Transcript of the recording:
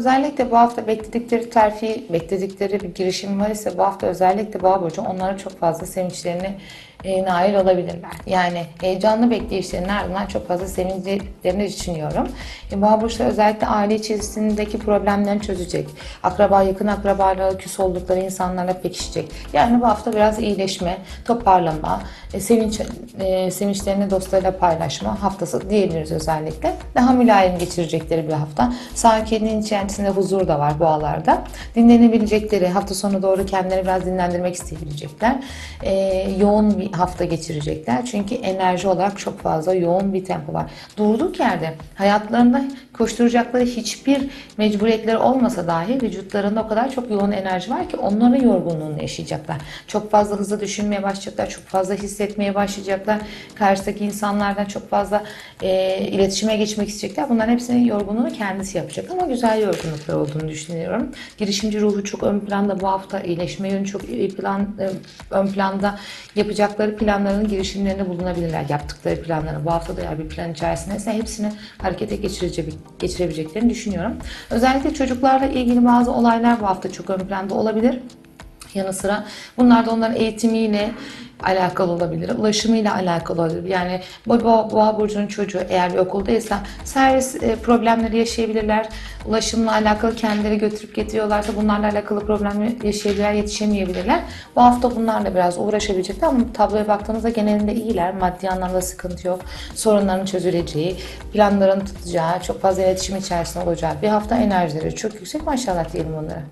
Özellikle bu hafta bekledikleri terfi, bekledikleri bir girişim var ise bu hafta özellikle Boğa Burcu onlara çok fazla sevinçlerini e, nail olabilirler. Yani heyecanlı bekleyişlerin ardından çok fazla sevinçlerini düşünüyorum. E, Boğa Burçları özellikle aile içerisindeki problemlerini çözecek. Akraba, yakın akrabalarla küs oldukları insanlarla pekişecek. Yani bu hafta biraz iyileşme, toparlama, e, sevinç, e, sevinçlerini dostlarıyla paylaşma haftası diyebiliriz özellikle. Daha mülayim geçirecekleri bir hafta. Sakinliğin içerisinde huzur da var boğalarda. Dinlenebilecekleri, hafta sonu doğru kendilerini biraz dinlendirmek isteyebilecekler. E, yoğun bir hafta geçirecekler. Çünkü enerji olarak çok fazla yoğun bir tempo var. Durduk yerde hayatlarında koşturacakları hiçbir mecburiyetleri olmasa dahi vücutlarında o kadar çok yoğun enerji var ki onların yorgunluğunu yaşayacaklar. Çok fazla hızlı düşünmeye başlayacaklar, çok fazla hissetmeye başlayacaklar. Karşıdaki insanlardan çok fazla e, iletişime geçmek isteyecekler. Bunların hepsinin yorgunluğunu kendisi yapacak ama güzel yorgunluklar olduğunu düşünüyorum. Girişimci ruhu çok ön planda bu hafta, iyileşme yönü çok plan, e, ön planda yapacakları planların girişimlerinde bulunabilirler. Yaptıkları planları bu hafta da eğer bir plan içerisindeyse hepsini harekete geçirebileceklerini düşünüyorum. Özellikle çocuklarla ilgili bazı olaylar bu hafta çok ön planda olabilir. Yanı sıra bunlar da onların eğitimiyle alakalı olabilir, ulaşımıyla alakalı olabilir. Yani bu boğa, boğa burcunun çocuğu eğer bir okuldaysa servis e, problemleri yaşayabilirler. Ulaşımla alakalı kendileri götürüp getiriyorlarsa bunlarla alakalı problem yaşayabilirler, yetişemeyebilirler. Bu hafta bunlarla biraz uğraşabilecekler ama tabloya baktığımızda genelinde iyiler. Maddi anlamda sıkıntı yok. Sorunların çözüleceği, planların tutacağı, çok fazla iletişim içerisinde olacağı bir hafta enerjileri çok yüksek maşallah diyelim onlara.